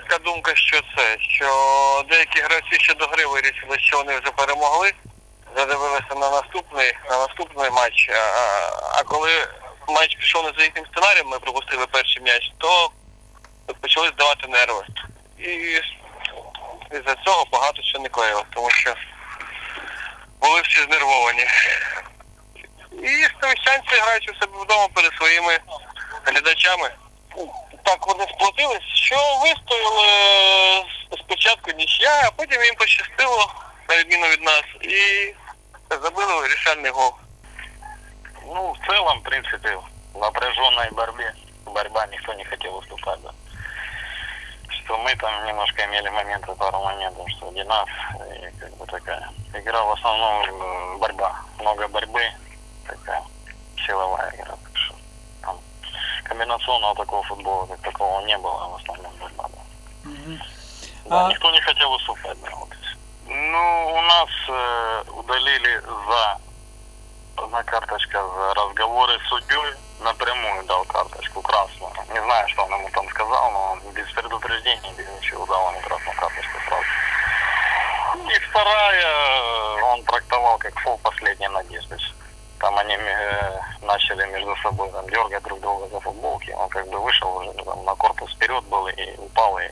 така думка, що це, що деякі гравці ще до гри вирішили, що вони вже перемогли, задивилися на наступний, на наступний матч. А, а коли матч пішов не за їхнім сценарієм, ми пропустили перший м'яч, то почали здавати нерви. І із-за цього багато що не клеїло, тому що були всі знервовані. І ставищанці грають у себе вдома перед своїми глядачами. Так вони сплотились, що вистояли е, спочатку нічия, а потім їм пощастило, на відміну від нас, і забили вирішальний гол. Ну, в целом, в принципе, в напряженной борьбе, борьба никто не хотел уступать, да. Что мы там немножко имели моменты, пару моментов, что где нас, и как бы такая игра в основном э, борьба, много борьбы, такая силовая игра, так что там комбинационного такого футбола, как такого не было, в основном борьба, да. Да, А- Никто не хотел уступать, да, вот. Ну, у нас э, удалили за одна карточка за разговоры с судьей. Напрямую дал карточку красную. Не знаю, что он ему там сказал, но он без предупреждения, без ничего дал ему красную карточку сразу. И вторая э, он трактовал как фол последней надежды. Там они э, начали между собой там, дергать друг друга за футболки. Он как бы вышел уже там, на корпус вперед был и упал и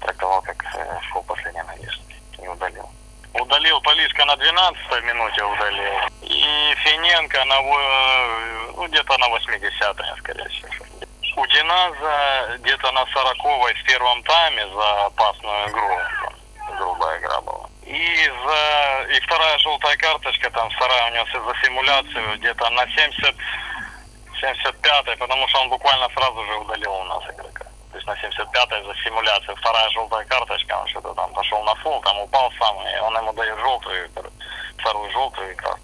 трактовал как э, фол последней надежды. И удалил. Удалил Полиска на 12 минуте удалил. И Финенко на, во- ну, где-то на 80-е, скорее всего. У Диназа где-то на 40 в первом тайме за опасную игру. Грубая игра была. И, за, и вторая желтая карточка, там вторая у него за симуляцию где-то на 70 75-й, потому что он буквально сразу же удалил у нас игрока. То есть на 75-й за симуляцию. Вторая желтая карточка, он что-то там пошел на фол, там упал сам, и он ему дает желтую, вторую желтую и.